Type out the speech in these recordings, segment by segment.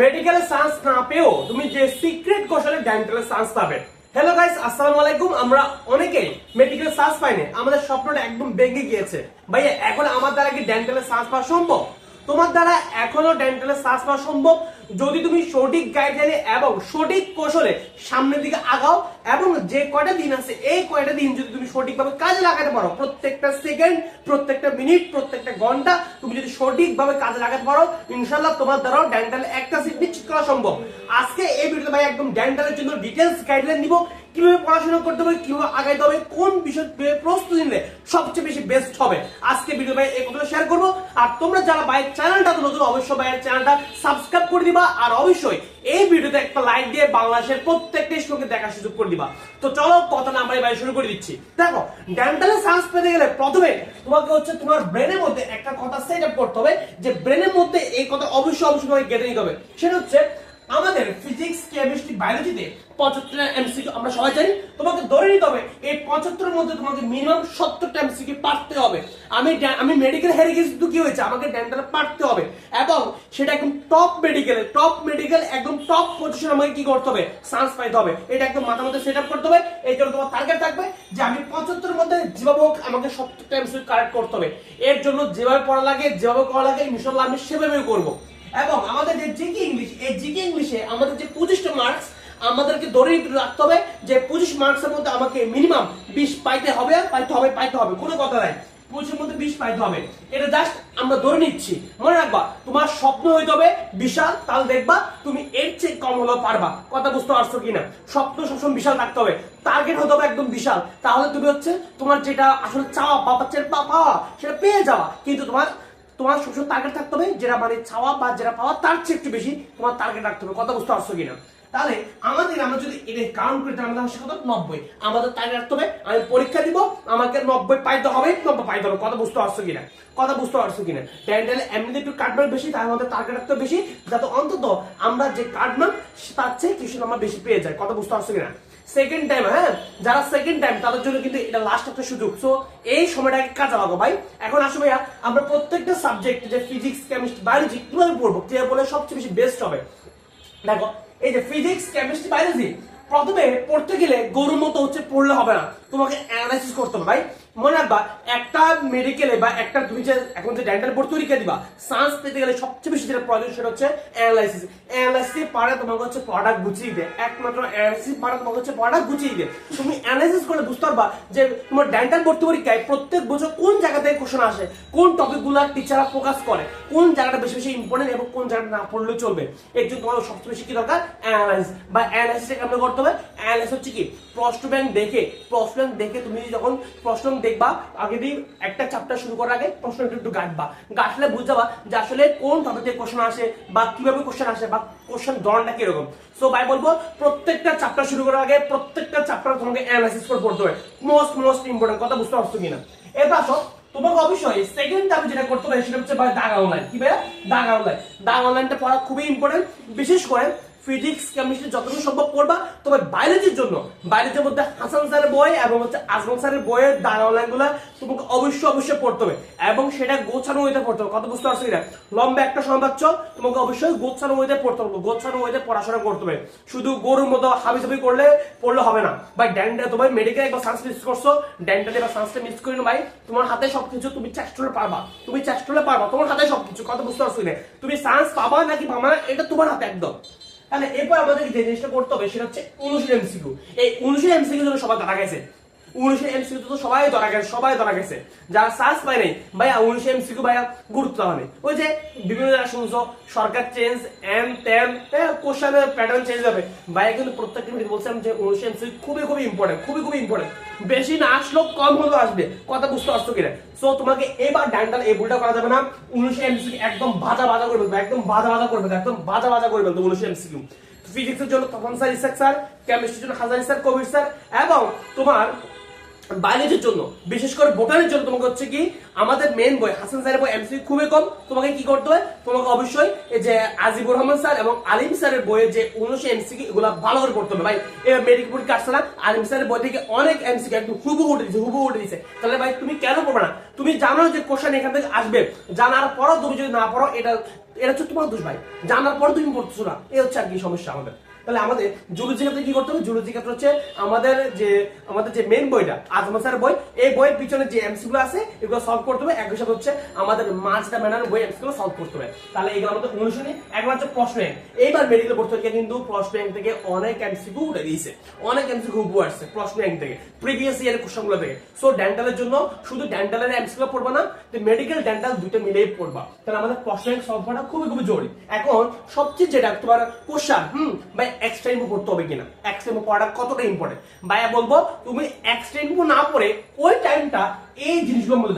মেডিকেলের সায়েন্স না পেও তুমি যে সিক্রেট কৌশলে ডেন্টালের সায়েন্স পাবে। হ্যালো গাইস আসসালামু আলাইকুম। আমরা অনেকেই মেডিকেল সায়েন্স পাইনি। আমাদের স্বপ্নটা একদম ভেঙে গিয়েছে। ভাইয়া, এখন আমার দ্বারা কি ডেন্টালের সায়েন্স পাওয়া সম্ভব? তোমার দ্বারা এখনও ডেন্টালের সায়েন্স পাওয়া সম্ভব? যদি তুমি সঠিক গাইডলাইনে এবং সঠিক কৌশলে সামনের দিকে আগাও এবং যে কয়টা দিন আছে, এই কয়টা দিন যদি তুমি সঠিকভাবে কাজে লাগাতে পারো, প্রত্যেকটা সেকেন্ড প্রত্যেকটা মিনিট প্রত্যেকটা ঘণ্টা তুমি যদি সঠিকভাবে কাজে লাগাতে পারো ইনশাল্লাহ তোমার দ্বারাও ডেন্টাল একটা সিট নিশ্চিত করা সম্ভব। আজকে এই ভিডিওতে ভাই একদম ডেন্টালের জন্য ডিটেলস গাইডলাইন দিব কীভাবে পড়াশোনা করতে হবে, কীভাবে আগাইতে হবে, কোন বিষয় প্রস্তুতি নিলে সবচেয়ে বেশি বেস্ট হবে। আজকে ভিডিও ভাই এই কথাটা শেয়ার করব। আর তোমরা যারা ভাই চ্যানেলটা নতুন, অবশ্যই ভাইয়ের চ্যানেলটা সাবস্ক্রাইব করে দিবা। আর অবশ্যই এই ভিডিওতে একটা লাইক দিয়ে বাংলাদেশের প্রত্যেকটা স্কুলকে দেখার সুযোগ করে দিবা। তো চলো কথা না আমরা শুরু করে দিচ্ছি। দেখো ডেন্টালে সায়েন্স পেতে গেলে প্রথমে তোমাকে হচ্ছে তোমার ব্রেনের মধ্যে একটা কথা সেট আপ করতে হবে যে ব্রেনের মধ্যে এই কথা অবশ্যই অবশ্যই তোমাকে গেঁথে নিতে হবে। সেটা হচ্ছে আমাদের ফিজিক্স কেমিস্ট্রি বায়োলজিতে পঁচাত্তর এমসিকিউ আমরা সবাই জানি। তোমাকে ধরে নিতে হবে, এই পঁচাত্তরের মধ্যে তোমাকে মিনিমাম সত্তরটা এমসিকিউ পারতে হবে। আমি আমি মেডিকেল হেরে গেছি তো কি হয়েছে, আমাকে ডেন্টালে পারতে হবে। এবং সেটা একদম টপ মেডিকেল টপ মেডিকেল একদম টপ পজিশন আমাকে কি করতে হবে? চান্স পাইতে হবে। এটা একদম মাথা মধ্যে সেট আপ করতে হবে। এই জন্য তোমার টার্গেট থাকবে যে আমি পঁচাত্তরের মধ্যে যেভাবে হোক আমাকে সত্তরটা এমসিকিউ কারেক্ট করতে হবে। এর জন্য যেভাবে পড়া লাগে, যেভাবে করা লাগে ইনশাল্লাহ আমি সেভাবেই করব। এবং আমাদের যে জিকে ইংলিশ, এই জিকে ইংলিশে আমাদের যে পঁচিশটা মার্কস আমাদেরকে ধরে রাখতে হবে যে পঁচিশ মার্কসের মধ্যে আমাকে মিনিমাম বিশ পাইতে হবে পাইতে হবে পাইতে হবে, কোনো কথা নাই। পঁচিশের মধ্যে বিশ পাইতে হবে। এটা জাস্ট আমরা ধরে নিচ্ছি। মনে রাখবা, তোমার স্বপ্ন হইতে হবে বিশাল তাহলে দেখবা, তুমি এর চেয়ে কম হলেও পারবা। কথা বুঝতে পারছ কিনা? স্বপ্ন সবসময় বিশাল থাকতে হবে। টার্গেট হতে হবে একদম বিশাল। তাহলে তুমি হচ্ছে তোমার যেটা আসলে চাওয়া বা পাওয়া, সেটা পেয়ে যাওয়া। কিন্তু তোমার তোমার সবসময় টার্গেট থাকতে হবে, যেটা মানে চাওয়া বা যেটা পাওয়া, তার চেয়ে একটু বেশি তোমার টার্গেট রাখতে হবে। কথা বুঝতে পারছ কিনা? তাহলে আমাদের, আমরা যদি এটা কাউন্ট করি তাহলে আমাদের কত? নব্বই। আমাদের টার্গেট রাখতে হবে, আমি পরীক্ষা দিব, আমাকে নব্বই পাইতে হবে, নব্বই পাইতে হবে। কথা বুঝতে পারছ কিনা? কথা বুঝতে পারছ কিনা? ট্যান্ডেলে এমনিতে একটু কাটমার্ক বেশি তাই আমাদের টার্গেট রাখতে বেশি, যাতে অন্তত আমরা যে কাটমার্ক তার চেয়ে কিছু আমরা বেশি পেয়ে যাই। কথা বুঝতে পারছ কিনা? সেকেন্ড টাইম হ্যাঁ? যারা সেকেন্ড টাইম তাদের জন্য কিন্তু এটা লাস্ট একটা সুযোগ। সো এই সময়টাকে কাজে লাগো ভাই। এখন আসো ভাইয়া, আমরা প্রত্যেকটা সাবজেক্ট যে ফিজিক্স কেমিস্ট্রি বায়োলজি কীভাবে পড়ব? ক্লিয়ার পড়লে সবচেয়ে বেশি বেস্ট হবে। দেখো, এই যে ফিজিক্স কেমিস্ট্রি বায়োলজি প্রথমে পড়তে গেলে গরুর মতো হচ্ছে পড়লে হবে না। তোমাকে অ্যানালাইসিস করতে হবে ভাই। মনে রাখবা, একটা মেডিকেলে বা একটা তুমি যে এখন যে ডেন্টাল বোর্ড তৈরি করে দিবা সায়েন্স পেতে গেলে সবচেয়ে বেশি যেটা প্রয়োজন সেটা হচ্ছে অ্যানালাইসিস অ্যানালাইসিস পারে তোমাকে হচ্ছে প্রোডাক্ট গুছিয়ে দিবে, একমাত্র অ্যানালাইসিস পারে তোমাকে হচ্ছে প্রোডাক্ট গুছিয়ে দিবে। তুমি অ্যানালাইসিস করলে বুঝতে পারবা যে তোমার ডেন্টাল ভর্তি পরীক্ষায় প্রত্যেক বছর কোন জায়গা থেকে কোশ্চেন আসে, কোন টপিকগুলো টিচাররা ফোকাস করে, কোন জায়গাটা বেশি বেশি ইম্পর্টেন্ট এবং কোন জায়গাটা না পড়লেও চলবে। এর জন্য তোমার সবচেয়ে বেশি কি দরকার? অ্যানালাইসিস বা অ্যানালাইসিস কেমন করতে হবে? অ্যানালাইসিস হচ্ছে কি প্রশ্ন ব্যাংক দেখে প্রশ্ন ব্যাংক দেখে তুমি যখন প্রশ্ন দেখবা আগে দিয়ে একটা চ্যাপ্টার শুরু করার আগে প্রশ্ন একটু গাঁটবা। গাঁটলে বুঝতে যাবা যে আসলে কোন টপিক থেকে কোশ্চেন আসে বা কীভাবে কোশ্চেন আসে বা কোশ্চেন ধরনটা কীরকম। সো ভাই বলব, প্রত্যেকটা চ্যাপ্টার শুরু করার আগে প্রত্যেকটা চ্যাপ্টার তোমাকে অ্যানালাইসিস করে পড়তে হবে। মোস্ট মোস্ট ইম্পর্টেন্ট কথা বুঝতে পারছ কিনা? এবার আসো, তোমাকে অবশ্যই সেকেন্ড টাইম যেটা করতে হবে সেটা হচ্ছে ভাই দাগ অনলাইন কি ভাইয়া? দাগ অনলাইন দাগ অনলাইনটা পড়া খুবই ইম্পর্টেন্ট বিশেষ করে ফিজিক্স কেমিস্ট্রি যতটুকু সম্ভব পড়বা তবে বায়োলজির জন্য বায়োলজির মধ্যে হাসান স্যারের বই এবং হচ্ছে আজমল স্যারের বইয়ের দাগ তোমাকে অবশ্যই অবশ্যই পড়তে হবে এবং সেটা গোছানো ওইতে পড়তে হবে। কত বুঝতে পারছ কিনা? লম্বা একটা সময় পাচ্ছ, তোমাকে অবশ্যই গোছানো ওইতে পড়তে হবে। গোছানো ওইতে পড়াশোনা করতে হবে। শুধু গরুর মতো হাবি জাবি করলে পড়লে হবে না। ভাই, ড্যান্ডা তোমার মেডিকেল বা সায়েন্স মিস করছ ড্যান্টালে বা সায়েন্সটা মিস করি না ভাই, তোমার হাতে সবকিছু তুমি চেষ্টা পারবা। তুমি চেষ্টা পারবা, তোমার হাতে সবকিছু। কত বুঝতে পারছ কিনা? তুমি সায়েন্স পাবা নাকি পাবা না, এটা তোমার হাতে একদম। তাহলে এরপর আমাদের যে জিনিসটা করতে হবে সেটা হচ্ছে উনিশের এমসিকিউ এই উনিশের এমসিকিউ জন্য সবাই দাঁড়া গেছে। উনিশের এমসিকিউ তো সবাই ধরা গেছে, সবাই ধরা গেছে। যারা পায় নাই, ভাইয়া উনিশের এমসিকিউ ভাইয়া গুরুত্ব হবে। ওই যে বিভিন্ন শুনছো, সরকার চেঞ্জ এম প্যাটার্ন চেঞ্জ হবে। ভাইয়া কিন্তু মিনিট বলছিলাম যে উনিশের এমসিকিউ খুবই খুবই ইম্পর্টেন্ট খুবই খুবই ইম্পর্টেন্ট বেশি না কম হলেও আসবে। কথা বুঝতে পারছ কিনা? সো তোমাকে এবার ড্যান্টাল এই ভুলটা করা যাবে না। উনিশের এমসিকিউ একদম বাজা বাজা করবে একদম বাজা বাজা করবে একদম বাজা বাজা করবে তো উনিশের এমসিকিউ। ফিজিক্সের জন্য তপন স্যার ইসাক স্যার কেমিস্ট্রির জন্য হাজারি স্যার কবির স্যার এবং তোমার বায়োলজির জন্য, বিশেষ করে বোটানির জন্য তোমাকে হচ্ছে কি, আমাদের মেন বই, হাসান স্যারের বই এমসি খুবই কম। তোমাকে কি করতে হয়? তোমাকে অবশ্যই যে আজিবুর রহমান স্যার এবং আলিম স্যারের বইয়ের যে উনিশশো এমসি এগুলো ভালো করে পড়তে হবে। ভাই মেডিকেল পরীক্ষা আসছে না। আলিম স্যারের বই থেকে অনেক এমসি একদম হুবু উঠে দিচ্ছে হুবু উঠে দিচ্ছে তাহলে ভাই, তুমি কেন পড়বে না? তুমি জানো যে কোশ্চেন এখান থেকে আসবে। জানার পরও তুমি যদি না পড়ো, এটা এটা হচ্ছে তোমার দোষ ভাই। জানার পর তুমি পড়তেছো না। এই হচ্ছে আর কি সমস্যা আমাদের। তাহলে আমাদের জুলজি ক্ষেত্রে কি করতে হবে? জুলজি ক্ষেত্রে হচ্ছে আমাদের যে আমাদের যে মেন বইটা আজমা বই, এই বইয়ের পিছনে যে এমসি গুলো আছে, এগুলো সলভ করতে হবে। একই সাথে হচ্ছে আমাদের মাঝটা ম্যানার বই এমসি গুলো সলভ করতে হবে। তাহলে এগুলো আমাদের অনুশীলনী একবার হচ্ছে প্রশ্ন ব্যাংক এইবার মেডিকেল পড়তে গিয়ে কিন্তু প্রশ্ন ব্যাংক থেকে অনেক এমসিকিউ উঠে দিয়েছে। অনেক এমসিকিউ হুবু আসছে প্রশ্ন ব্যাংক থেকে প্রিভিয়াস ইয়ারের কোশ্চেনগুলো থেকে। সো ডেন্টালের জন্য শুধু ডেন্টালের এমসি গুলো পড়বা না মেডিকেল ডেন্টাল দুটো মিলেই পড়বা। তাহলে আমাদের প্রশ্ন ব্যাংক সলভ করাটা খুবই খুবই জরুরি। এখন সবচেয়ে যেটা তোমার কোশ্চেন হুম, বা পড়তে হবে কিনা? কতটা ইম্পর্টেন্ট ভাইয়া বলব, তুমি না ওই টাইমটা এই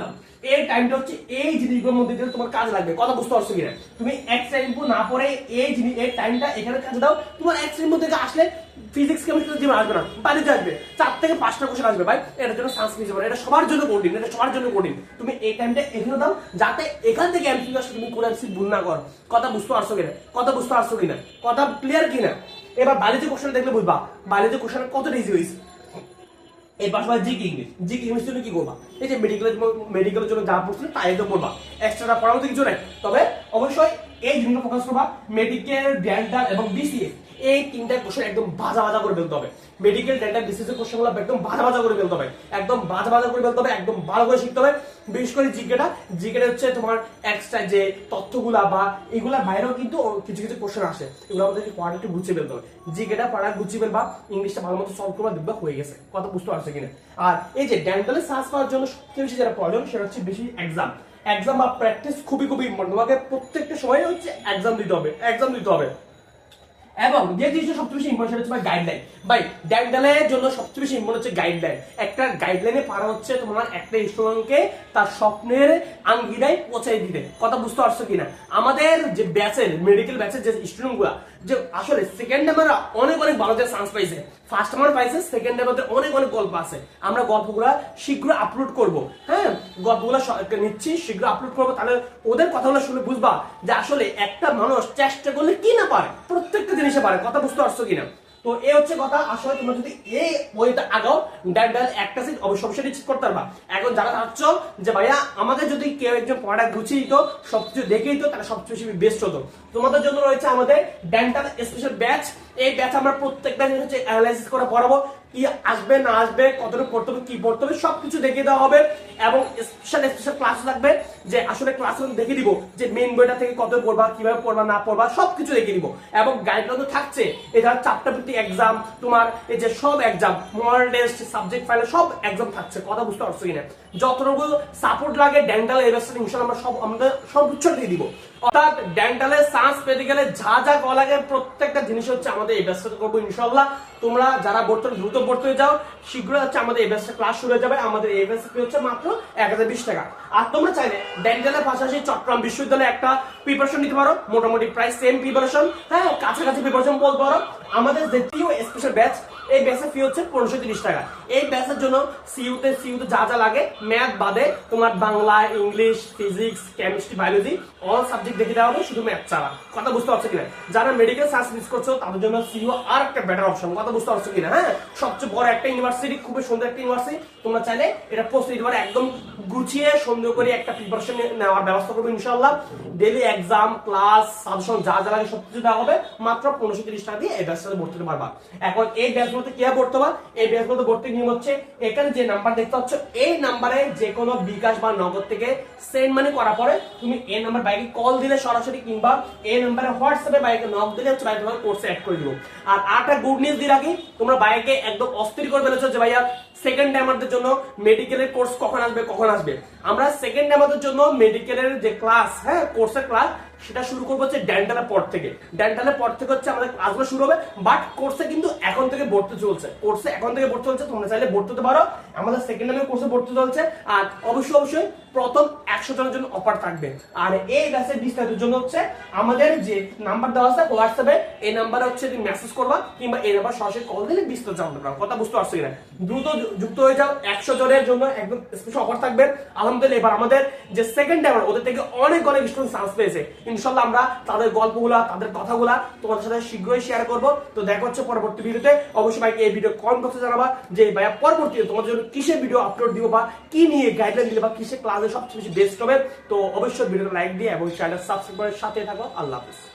দাও। এই টাইমটা হচ্ছে এই জিনিসগুলোর মধ্যে দিলে তোমার কাজ লাগবে। কথা বুঝতে পারছ কিনা? তুমি এক্সট্রা ইনফো না পড়ে এই জিনিস এই টাইমটা এখানে কাজ দাও। তোমার এক্সট্রা ইনফো থেকে আসলে ফিজিক্স কেমিস্ট্রি জীবন আসবে না। বাড়িতে আসবে। চার থেকে পাঁচটা কোশ্চেন আসবে। ভাই এটার জন্য সায়েন্স নিতে পারো এটা সবার জন্য কঠিন, এটা সবার জন্য কঠিন। তুমি এই টাইমটা এখানে দাও, যাতে এখান থেকে এমসিকিউ আসলে তুমি কোনো এমসি ভুল না করো। কথা বুঝতে পারছ কিনা? কথা বুঝতে পারছ কিনা? কথা ক্লিয়ার কিনা? এবার বাড়িতে কোশ্চেন দেখলে বুঝবা। বাড়িতে কোশ্চেন কত ইজি হয়েছে? এবার পাশাপাশি জিকে ইংলিশ। জিকে ইংলিশ তুমি কি করবা? এই যে মেডিকেলের মেডিকেলের জন্য যা পড়ছিল তাই তো পড়বা। এক্সট্রা পড়াও মতো কিছু নাই। তবে অবশ্যই এই জিনিসটা ফোকাস করবা মেডিকেল ডেন্টাল এবং বিসিএস এই তিনটা কোশ্চেন একদম বাজা বাজা করে ফেলতে হবে। মেডিকেল ডেন্টাল বিসিএস এর কোশ্চেনগুলো একদম বাজা বাজা করে ফেলতে হবে। একদম বাজা বাজা করে ফেলতে হবে, একদম ভালো করে শিখতে হবে। বিশেষ করে জিকেটা জিকেটা হচ্ছে তোমার এক্সট্রা যে তথ্যগুলা বা এগুলা বাইরেও কিন্তু কিছু কিছু কোশ্চেন আসে। এগুলো আমাদেরকে পড়া একটু গুছিয়ে ফেলতে হবে। জিকেটা পড়া, গুছিয়ে ফেলবা ইংলিশটা ভালো মতো সলভ করবা, দেখবা হয়ে গেছে, কথা বুঝতে পারছ কিনা। আর এই যে ডেন্টালে সার্চ পাওয়ার জন্য সবচেয়ে বেশি যেটা প্রয়োজন সেটা হচ্ছে বেশি এক্সাম এক্সাম বা প্র্যাকটিস খুবই খুবই ইম্পর্টেন্ট তোমাকে প্রত্যেকটা সময় হচ্ছে এক্সাম দিতে হবে এক্সাম দিতে হবে। এবং যে জিনিসটা সবচেয়ে বেশি ইম্পর্টেন্ট হচ্ছে তোমার গাইডলাইন ভাই ডেন্টালের জন্য সবচেয়ে বেশি ইম্পর্টেন্ট হচ্ছে গাইডলাইন একটা গাইডলাইনে পারা হচ্ছে তোমার একটা স্টুডেন্টকে তার স্বপ্নের আঙ্গিনায় পৌঁছাই দিতে। কথা বুঝতে পারছ কিনা? আমাদের যে ব্যাচের মেডিকেল ব্যাচের যে স্টুডেন্টগুলা যে আসলে সেকেন্ড নাম্বার অনেক অনেক ভালো যে চান্স পাইছে। ফার্স্ট নাম্বার পাইছে সেকেন্ড নাম্বার অনেক অনেক গল্প আছে। আমরা গল্পগুলো শীঘ্র আপলোড করব। হ্যাঁ? গল্পগুলো নিচ্ছি, শীঘ্র আপলোড করব। তাহলে ওদের কথাগুলো শুনে বুঝবা যে আসলে একটা মানুষ চেষ্টা করলে কি না পারে? প্রত্যেকটা জিনিসে পারে। কথা বুঝতে পারছ কিনা? তো এ হচ্ছে কথা। আসলে তোমরা যদি এই বইটা আগাও ডেন্টাল একটা সিট অবশ্যই অবশ্যই নিশ্চিত করতে পারবা। এখন যারা থাকছো যে ভাইয়া, আমাদের যদি কেউ একজন পড়াটা গুছিয়ে দিত, সবকিছু দেখে দিত, তাহলে সবচেয়ে বেশি বেস্ট হতো। তোমাদের জন্য রয়েছে আমাদের ডেন্টাল স্পেশাল ব্যাচ এই ব্যাচ আমরা প্রত্যেকটা হচ্ছে অ্যানালাইসিস করে পড়াবো। কি আসবে, না আসবে, কতটুকু পড়তে হবে, কি পড়তে হবে, সবকিছু দেখিয়ে দেওয়া হবে এবং স্পেশাল স্পেশাল ক্লাস থাকবে যে আসলে ক্লাস দেখিয়ে দিব যে মেন বইটা থেকে কত পড়বা, কীভাবে পড়বা, না পড়বা, সবকিছু দেখিয়ে দিব। এবং গাইডলাইন তো থাকছে, এছাড়া চারটা ভিত্তিক এক্সাম তোমার এই যে সব এক্সাম মডেল টেস্ট সাবজেক্ট ফাইলে সব এক্সাম থাকছে, কথা বুঝতে পারছ কিনা? যতটুকু সাপোর্ট লাগে ডেন্টাল এবার ইনশাল্লাহ আমরা সব, আমাদের সব উচ্চ দিয়ে দিব। অর্থাৎ ডেন্টালে সায়েন্স পেতে গেলে যা যা করা লাগে, প্রত্যেকটা জিনিস হচ্ছে আমাদের ব্যবসাটা করব ইনশাল্লাহ তোমরা যারা হলে দ্রুত ভর্তি হয়ে যাও, শীঘ্রই হচ্ছে আমাদের এই ব্যবসা ক্লাস শুরু হয়ে যাবে। আমাদের এই ফি হচ্ছে মাত্র এক হাজার বিশ টাকা। আর তোমরা চাইলে ডেন্টালের পাশাপাশি চট্টগ্রাম বিশ্ববিদ্যালয়ে একটা প্রিপারেশন নিতে পারো। মোটামুটি প্রায় সেম প্রিপারেশন হ্যাঁ কাছাকাছি প্রিপারেশন বলতে পারো। আমাদের দ্বিতীয় স্পেশাল ব্যাচ এই ব্যাচের ফি হচ্ছে পনেরোশো তিরিশ টাকা। এই ব্যাচের জন্য সিইউতে সিইউতে যা যা লাগে ম্যাথ বাদে তোমার Bangla, English physics chemistry biology all subject দেখে দেওয়া হবে, শুধু ম্যাথ ছাড়া। কথা বুঝতে পারছ কিনা? যারা মেডিকেল সায়েন্স মিস করছ, তাদের জন্য সিইউ আর একটা বেটার অপশন কথা বুঝতে পারছ কিনা? হ্যাঁ? সবচেয়ে বড় একটা ইউনিভার্সিটি খুবই সুন্দর একটা ইউনিভার্সিটি তোমরা চাইলে এটা পোস্ট দিতে পারো একদম গুছিয়ে সুন্দর করে একটা প্রিপারেশন নেওয়ার ব্যবস্থা করব ইনশাল্লাহ ডেলি এক্সাম ক্লাস সাজেশন যা যা লাগে সবকিছু দেওয়া হবে। মাত্র পনেরোশো তিরিশ টাকা দিয়ে এই ব্যাচটাতে ভর্তি হতে পারবা। এখন এই ব্যাচগুলোতে কি পড়তে হবে এই ব্যাচগুলোতে ভর্তি নিয়ম হচ্ছে। এখানে যে নাম্বার দেখতে পাচ্ছ, এই নাম্বারে যে কোনো বিকাশ বা নগদ থেকে সেন্ড মানি করার পরে তুমি এই নাম্বার বাইকে কল দিলে সরাসরি কিংবা এই নাম্বারে হোয়াটসঅ্যাপে বাইকে নক দিলে হচ্ছে বাইক তোমার কোর্সে অ্যাড করে দিব। আর আরেকটা গুড নিউজ দিয়ে রাখি, তোমরা বাইকে একদম অস্থির করে ফেলেছো যে ভাইয়া সেকেন্ড টাইমারদের জন্য মেডিকেলের কোর্স কখন আসবে কখন আসবে? আমরা সেকেন্ড টাইমারদের জন্য মেডিকেলের যে ক্লাস হ্যাঁ কোর্সের ক্লাস সেটা শুরু করব হচ্ছে ড্যান্টালের পর থেকে। ড্যান্টালের পর থেকে হচ্ছে আমাদের ক্লাসগুলো শুরু হবে বাট কোর্সে কিন্তু এখন থেকে ভর্তি চলছে। কোর্সে এখন থেকে ভর্তি চলছে, তোমরা চাইলে ভর্তি হতে পারো। আমাদের সেকেন্ড টাইমের কোর্সে ভর্তি চলছে, আর অবশ্যই অবশ্যই প্রথম একশো জনের জন্য অফার থাকবে। আর এই ব্যাচের বিস্তারিতের জন্য হচ্ছে আমাদের যে নাম্বার দেওয়া আছে হোয়াটসঅ্যাপে এই নাম্বারে হচ্ছে তুমি মেসেজ করবা কিংবা এই নাম্বার সরাসরি কল দিলে বিস্তারিত জানতে পারো কথা বুঝতে পারছ কিনা? দ্রুত যুক্ত হয়ে যাও, একশো জনের জন্য একদম স্পেশাল অফার থাকবে। আলহামদুলিল্লাহ, এবার আমাদের যে সেকেন্ড টাইমার ওদের থেকে অনেক অনেক স্টুডেন্ট চান্স পেয়েছে। ইনশাল্লাহ আমরা তাদের গল্পগুলা, তাদের কথাগুলা তোমাদের সাথে শীঘ্রই শেয়ার করব। তো দেখা হচ্ছে পরবর্তী ভিডিওতে। অবশ্যই ভাইকে এই ভিডিও কমেন্ট বক্সে জানাবা যে, ভাইয়া পরবর্তীতে তোমাদের জন্য কিসের ভিডিও আপলোড দিব বা কি নিয়ে গাইডলাইন দিলে বা কিসের ক্লাসে সবচেয়ে বেশি বেস্ট হবে। তো অবশ্যই ভিডিওটা লাইক দিয়ে এবং চ্যানেল সাবস্ক্রাইব করে সাথে থাকো। আল্লাহ হাফিজ।